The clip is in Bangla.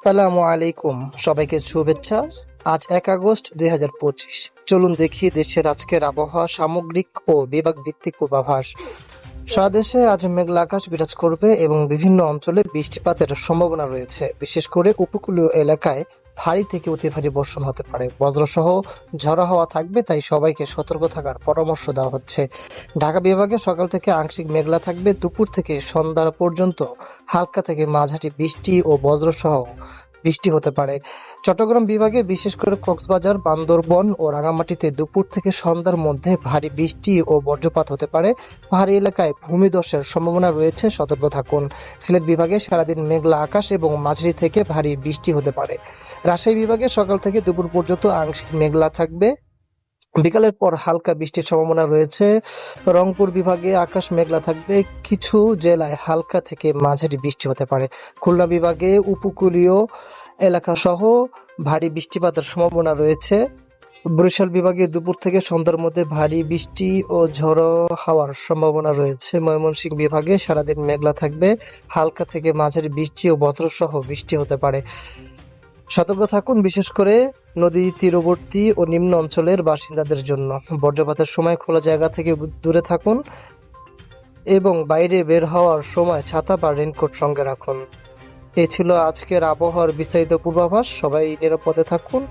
আসসালামু আলাইকুম। সবাইকে শুভেচ্ছা। আজ এক আগস্ট দুই হাজার পঁচিশ। চলুন দেখি দেশের আজকের আবহাওয়া, সামগ্রিক ও বিভাগ ভিত্তিক পূর্বাভাস। সারা দেশে আজ মেঘলা আকাশ বিরাজ করবে এবং বিভিন্ন অঞ্চলে বৃষ্টিপাতের সম্ভাবনা রয়েছে। বিশেষ করে উপকূলীয় এলাকায় ভারী থেকে অতি ভারী বর্ষণ হতে পারে। বজ্রসহ ঝড়ো হাওয়া থাকবে, তাই সবাইকে সতর্ক থাকার পরামর্শ দেওয়া হচ্ছে। ঢাকা বিভাগে সকাল থেকে আংশিক মেঘলা থাকবে, দুপুর থেকে সন্ধ্যা পর্যন্ত হালকা থেকে মাঝারি বৃষ্টি ও বজ্রসহ বৃষ্টি হতে পারে। চট্টগ্রাম বিভাগে বিশেষ করে কক্সবাজার, বান্দরবন ও রাঙামাটিতে দুপুর থেকে সন্ধ্যার মধ্যে ভারী বৃষ্টি ও বজ্রপাত হতে পারে। পাহাড়ি এলাকায় ভূমিধসের সম্ভাবনা রয়েছে, সতর্ক থাকুন। সিলেট বিভাগে সারাদিন মেঘলা আকাশ এবং মাঝারি থেকে ভারী বৃষ্টি হতে পারে। রাজশাহী বিভাগে সকাল থেকে দুপুর পর্যন্ত আংশিক মেঘলা থাকবে। বিকালের পর হালকা বৃষ্টির সম্ভাবনা রয়েছে। রংপুর বিভাগে আকাশ মেঘলা থাকবে। কিছু জেলায় হালকা থেকে মাঝারি বৃষ্টি হতে পারে। খুলনা বিভাগে উপকূলীয় এলাকা সহ ভারী বৃষ্টিপাতের সম্ভাবনা রয়েছে। বরিশাল বিভাগে দুপুর থেকে সন্ধ্যার মধ্যে ভারী বৃষ্টি ও ঝড়ো হাওয়ার সম্ভাবনা রয়েছে। ময়মনসিংহ বিভাগে সারাদিন মেঘলা থাকবে। হালকা থেকে মাঝারি বৃষ্টি ও বজ্রসহ বৃষ্টি হতে পারে। সতর্ক থাকুন, বিশেষ করে নদী তীরবর্তী ও নিম্ন অঞ্চলের বাসিন্দাদের জন্য। বজ্রপাতের সময় খোলা জায়গা থেকে দূরে থাকুন এবং বাইরে বের হওয়ার সময় ছাতা বা রেনকোট সঙ্গে রাখুন। এ ছিল আজকের আবহাওয়ার বিস্তারিত পূর্বাভাস। সবাই নিরাপদে থাকুন।